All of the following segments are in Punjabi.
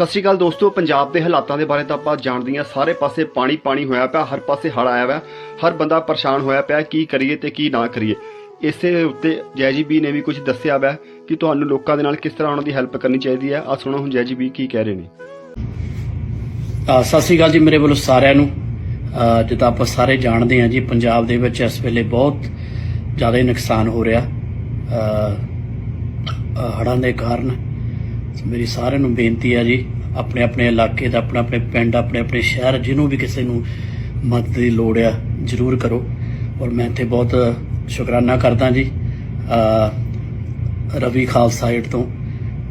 ਸਤਿ ਸ਼੍ਰੀ ਅਕਾਲ ਦੋਸਤੋ, ਪੰਜਾਬ ਦੇ ਹਾਲਾਤਾਂ ਦੇ ਬਾਰੇ ਤਾਂ ਆਪਾਂ ਜਾਣਦੇ ਹਾਂ। ਸਾਰੇ ਪਾਸੇ ਪਾਣੀ ਪਾਣੀ ਹੋਇਆ ਪਿਆ, ਹਰ ਪਾਸੇ ਹੜ ਆਇਆ ਹੋਇਆ ਹਰ ਬੰਦਾ ਪਰੇਸ਼ਾਨ ਹੋਇਆ ਪਿਆ, ਕੀ ਕਰੀਏ ਤੇ ਕੀ ਨਾ ਕਰੀਏ। ਇਸੇ ਦੇ ਉੱਤੇ ਜੈਜੀ ਬੀ ਨੇ ਵੀ ਕੁਝ ਦੱਸਿਆ ਹੋਇਆ ਕਿ ਤੁਹਾਨੂੰ ਲੋਕਾਂ ਦੇ ਨਾਲ ਕਿਸ ਤਰ੍ਹਾਂ ਉਹਨਾਂ ਦੀ ਹੈਲਪ ਕਰਨੀ ਚਾਹੀਦੀ ਹੈ। ਆ ਸੁਣੋ, ਹੁਣ ਜੈਜੀ ਬੀ ਕੀ ਕਹਿ ਰਹੇ ਨੇ। ਸਤਿ ਸ੍ਰੀ ਅਕਾਲ ਜੀ ਮੇਰੇ ਵੱਲੋਂ ਸਾਰਿਆਂ ਨੂੰ। ਜਿੱਦਾਂ ਆਪਾਂ ਸਾਰੇ ਜਾਣਦੇ ਹਾਂ ਜੀ, ਪੰਜਾਬ ਦੇ ਵਿੱਚ ਇਸ ਵੇਲੇ ਬਹੁਤ ਜ਼ਿਆਦਾ ਨੁਕਸਾਨ ਹੋ ਰਿਹਾ। ਹੜ੍ਹਾਂ ਦੇ ਕਾਰਨ। ਮੇਰੀ ਸਾਰਿਆਂ ਨੂੰ ਬੇਨਤੀ ਆ ਜੀ, ਆਪਣੇ ਆਪਣੇ ਇਲਾਕੇ ਦਾ, ਆਪਣਾ ਆਪਣੇ ਪਿੰਡ, ਆਪਣੇ ਆਪਣੇ ਸ਼ਹਿਰ, ਜਿਹਨੂੰ ਵੀ ਕਿਸੇ ਨੂੰ ਮਦਦ ਦੀ ਲੋੜ ਆ, ਜ਼ਰੂਰ ਕਰੋ। ਔਰ ਮੈਂ ਇੱਥੇ ਬਹੁਤ ਸ਼ੁਕਰਾਨਾ ਕਰਦਾ ਜੀ ਰਵੀ ਖਾਲਸਾ ਏਡ ਤੋਂ।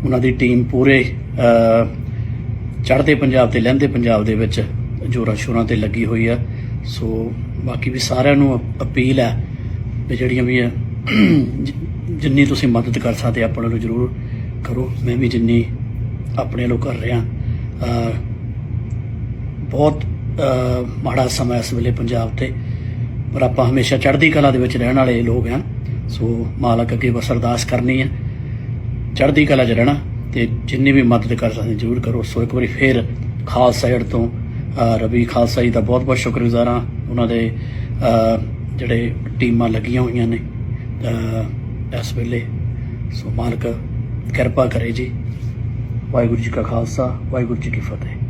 ਉਹਨਾਂ ਦੀ ਟੀਮ ਪੂਰੇ ਚੜ੍ਹਦੇ ਪੰਜਾਬ ਤੇ, ਲਹਿੰਦੇ ਪੰਜਾਬ ਦੇ ਵਿੱਚ ਜੋਰਾਂ ਸ਼ੋਰਾਂ ਤੇ ਲੱਗੀ ਹੋਈ ਆ। ਸੋ ਬਾਕੀ ਵੀ ਸਾਰਿਆਂ ਨੂੰ ਅਪੀਲ ਹੈ ਵੀ ਜਿਹੜੀਆਂ ਵੀ ਆ ਜਿੰਨੀ ਤੁਸੀਂ ਮਦਦ ਕਰ ਸਕਦੇ ਆਪਾਂ ਨੂੰ ਜ਼ਰੂਰ ਕਰੋ। ਮੈਂ ਵੀ ਜਿੰਨੀ ਆਪਣੇ ਲੋ ਕਰ ਰਿਹਾ ਬਹੁਤ ਮਾੜਾ ਸਮਾਂ ਇਸ ਵੇਲੇ ਪੰਜਾਬ ਤੇ, ਪਰ ਆਪਾਂ ਹਮੇਸ਼ਾ ਚੜ੍ਹਦੀ ਕਲਾ ਦੇ ਵਿੱਚ ਰਹਿਣ ਵਾਲੇ ਲੋਕ ਹਾਂ। ਸੋ ਮਾਲਕ ਅੱਗੇ ਬਸ ਅਰਦਾਸ ਕਰਨੀ ਹੈ। ਚੜ੍ਹਦੀ ਕਲਾ 'ਚ ਰਹਿਣਾ ਤੇ ਜਿੰਨੀ ਵੀ ਮਦਦ ਕਰ ਸਕਦੇ ਜਰੂਰ ਕਰੋ। ਸੋ ਇੱਕ ਵਾਰੀ ਫੇਰ ਖਾਲਸਾ ਏਡ ਤੋਂ ਰਵੀ ਖਾਲਸਾ ਜੀ ਦਾ ਬਹੁਤ ਬਹੁਤ ਸ਼ੁਕਰਗੁਜ਼ਾਰ ਹਾਂ। ਉਹਨਾਂ ਦੇ ਜਿਹੜੇ ਟੀਮਾਂ ਲੱਗੀਆਂ ਹੋਈਆਂ ਨੇ ਇਸ ਵੇਲੇ। ਸੋ ਮਾਲਕ ਕਿਰਪਾ ਕਰੇ ਜੀ। ਵਾਹਿਗੁਰੂ ਜੀ ਕਾ ਖਾਲਸਾ ਵਾਹਿਗੁਰੂ ਜੀ ਕੀ ਫਤਿਹ।